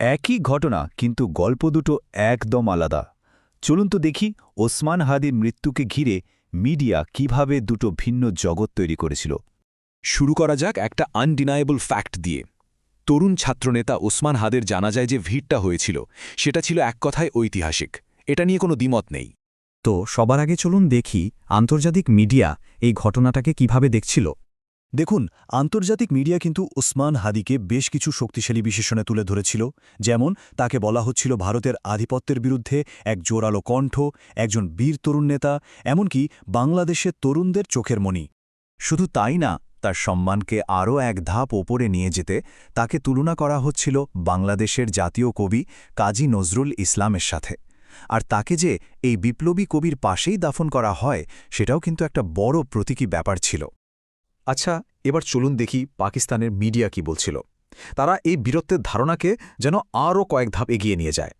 একই ঘটনা, কিন্তু গল্প দুটো একদম আলাদা। চলুন তো দেখি ওসমান হাদির মৃত্যুকে ঘিরে মিডিয়া কীভাবে দুটো ভিন্ন জগৎ তৈরি করেছিল। শুরু করা যাক একটা আনডিনায়েবল ফ্যাক্ট দিয়ে। তরুণ ছাত্রনেতা ওসমান হাদের জানা যায় যে ভিড়টা হয়েছিল, সেটা ছিল এক কথায় ঐতিহাসিক। এটা নিয়ে কোনো দ্বিমত নেই। তো সবার আগে চলুন দেখি আন্তর্জাতিক মিডিয়া এই ঘটনাটাকে কীভাবে দেখছিল। দেখুন, আন্তর্জাতিক মিডিয়া কিন্তু ওসমান হাদিকে বেশ কিছু শক্তিশালী বিশেষণে তুলে ধরেছিল। যেমন, তাকে বলা হচ্ছিল ভারতের আধিপত্যের বিরুদ্ধে এক জোরালো কণ্ঠ, একজন বীর তরুণ নেতা, এমনকি বাংলাদেশের তরুণদের চোখের মণি। শুধু তাই না, তার সম্মানকে আরও এক ধাপ ওপরে নিয়ে যেতে তাকে তুলনা করা হচ্ছিল বাংলাদেশের জাতীয় কবি কাজী নজরুল ইসলামের সাথে। আর তাকে যে এই বিপ্লবী কবির পাশেই দাফন করা হয়, সেটাও কিন্তু একটা বড় প্রতীকী ব্যাপার ছিল। আচ্ছা এবার চলুন দেখি পাকিস্তানের মিডিয়া কি বলছিল। তারা এই বীরত্বের ধারণাকে যেন আরও কয়েক ধাপ এগিয়ে নিয়ে যায়।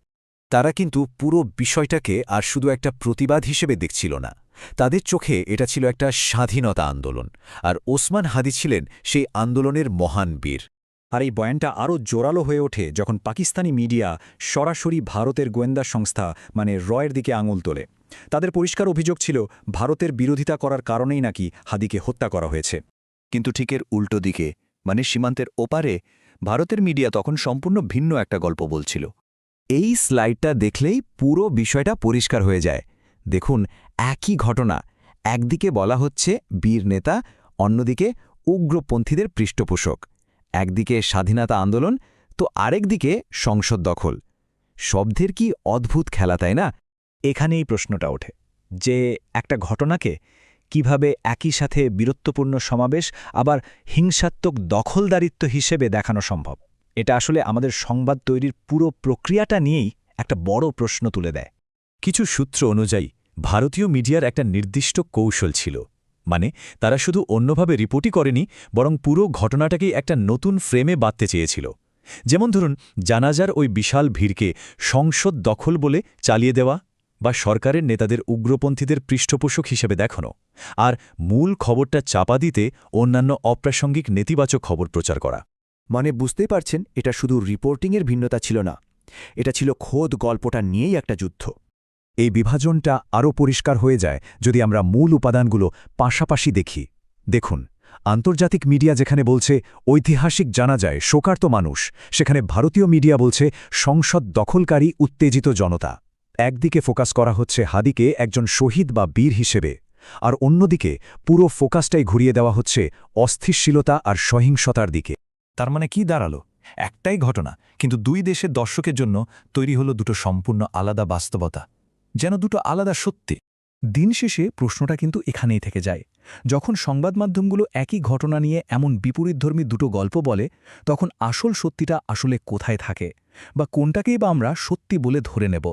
তারা কিন্তু পুরো বিষয়টাকে আর শুধু একটা প্রতিবাদ হিসেবে দেখছিল না। তাদের চোখে এটা ছিল একটা স্বাধীনতা আন্দোলন, আর ওসমান হাদি ছিলেন সেই আন্দোলনের মহান বীর। আর এই বয়ানটা আরও জোরালো হয়ে ওঠে যখন পাকিস্তানি মিডিয়া সরাসরি ভারতের গোয়েন্দা সংস্থা মানে রয়ের দিকে আঙুল তোলে। তাদের পরিষ্কার অভিযোগ ছিল, ভারতের বিরোধিতা করার কারণেই নাকি হাদিকে হত্যা করা হয়েছে। কিন্তু ঠিকের উল্টো দিকে মানে সীমান্তের ওপারে, ভারতের মিডিয়া তখন সম্পূর্ণ ভিন্ন একটা গল্প বলছিল। এই স্লাইডটা দেখলেই পুরো বিষয়টা পরিষ্কার হয়ে যায়। দেখুন, একই ঘটনা। একদিকে বলা হচ্ছে বীর নেতা, অন্যদিকে উগ্রপন্থীদের পৃষ্ঠপোষক। একদিকে স্বাধীনতা আন্দোলন, তো আরেকদিকে সংসদ দখল। শব্দের কি অদ্ভুত খেলা, তাই না? এখানেই প্রশ্নটা ওঠে। যে একটা ঘটনাকে কীভাবে একই সাথে বীরত্বপূর্ণ সমাবেশ, আবার হিংসাত্মক দখলদারিত্ব হিসেবে দেখানো সম্ভব? এটা আসলে আমাদের সংবাদ তৈরির পুরো প্রক্রিয়াটা নিয়েই একটা বড় প্রশ্ন তুলে দেয়। কিছু সূত্র অনুযায়ী, ভারতীয় মিডিয়ার একটা নির্দিষ্ট কৌশল ছিল। মানে তারা শুধু অন্যভাবে রিপোর্টই করেনি, বরং পুরো ঘটনাটাকেই একটা নতুন ফ্রেমে বাঁধতে চেয়েছিল। যেমন ধরুন, জানাজার ওই বিশাল ভিড়কে সংসদ দখল বলে চালিয়ে দেওয়া বা সরকারের নেতাদের উগ্রপন্থীদের পৃষ্ঠপোষক হিসেবে দেখানো। আর মূল খবরটা চাপা দিতে অন্যান্য অপ্রাসঙ্গিক নেতিবাচক খবর প্রচার করা। মানে বুঝতেই পারছেন এটা শুধু রিপোর্টিংয়ের ভিন্নতা ছিল না। এটা ছিল খোদ গল্পটা নিয়েই একটা যুদ্ধ। এই বিভাজনটা আরও পরিষ্কার হয়ে যায় যদি আমরা মূল উপাদানগুলো পাশাপাশি দেখি। দেখুন আন্তর্জাতিক মিডিয়া যেখানে বলছে ঐতিহাসিক জানা যায় শোকার্ত মানুষ সেখানে ভারতীয় মিডিয়া বলছে সংসদ দখলকারী উত্তেজিত জনতা। একদিকে ফোকাস করা হচ্ছে হাদিকে একজন শহীদ বা বীর হিসেবে, আর অন্যদিকে পুরো ফোকাসটাই ঘুরিয়ে দেওয়া হচ্ছে অস্থিরশীলতা আর সহিংসতার দিকে। তার মানে কি দাঁড়াল? একটাই ঘটনা, কিন্তু দুই দেশের দর্শকের জন্য তৈরি হলো দুটো সম্পূর্ণ আলাদা বাস্তবতা। যেন দুটো আলাদা সত্যি। দিন শেষে প্রশ্নটা কিন্তু এখানেই থেকে যায়। যখন সংবাদ মাধ্যমগুলো একই ঘটনা নিয়ে এমন বিপরীতধর্মী দুটো গল্প বলে, তখন আসল সত্যিটা আসলে কোথায় থাকে? বা কোনটাকেই বা আমরা সত্যি বলে ধরে নেব?